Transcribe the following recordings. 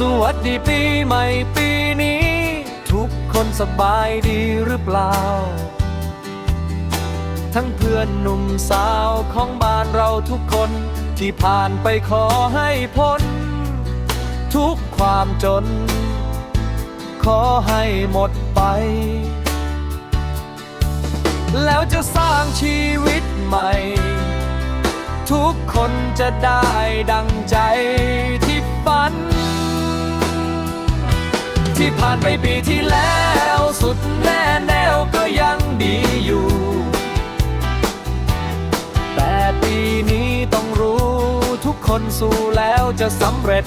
สวัสดีปีใหม่ปีนี้ ทุกคนสบายดีหรือเปล่า ทั้งเพื่อนหนุ่มสาวของบ้านเราทุกคนที่ผ่านไปขอให้พ้น ทุกความจน ขอให้หมดไป แล้วจะสร้างชีวิตใหม่ ทุกคนจะได้ดังใจที่ฝัน ที่ผ่านไปปีที่แล้ว สุดแน่แนวก็ยังดีอยู่ แต่ปีนี้ต้องรู้ทุกคนสู้แล้วจะสำเร็จ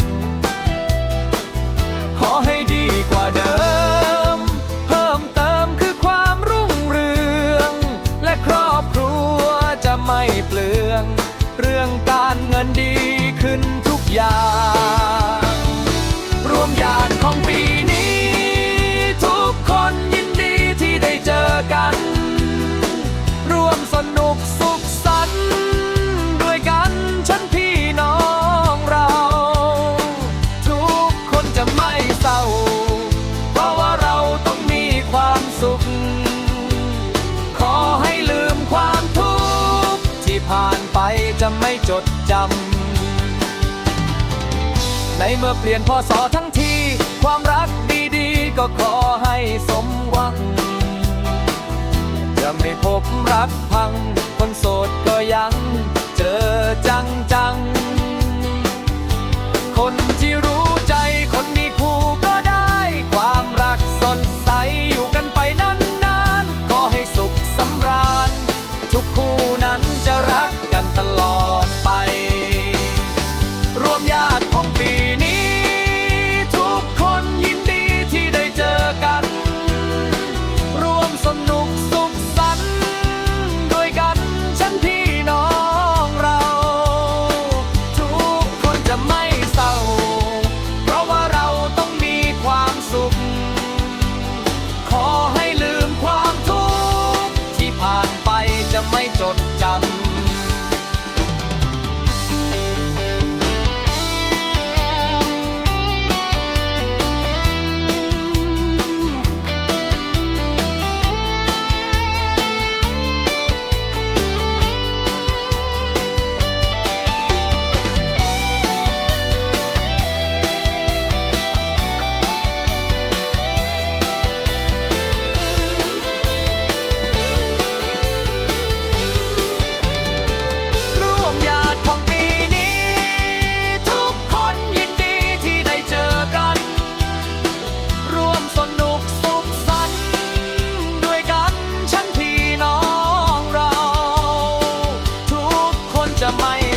ขอให้ดีกว่าเดิม เพิ่มเติมคือความรุ่งเรือง และครอบครัวจะไม่เปลือง เรื่องการเงินดีขึ้นทุกอย่าง จะไม่จดจำ ในเมื่อเปลี่ยนพอสอทั้งที ความรักดีๆ ก็ขอให้สมหวัง จะไม่พบรักพัง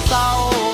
เศร้า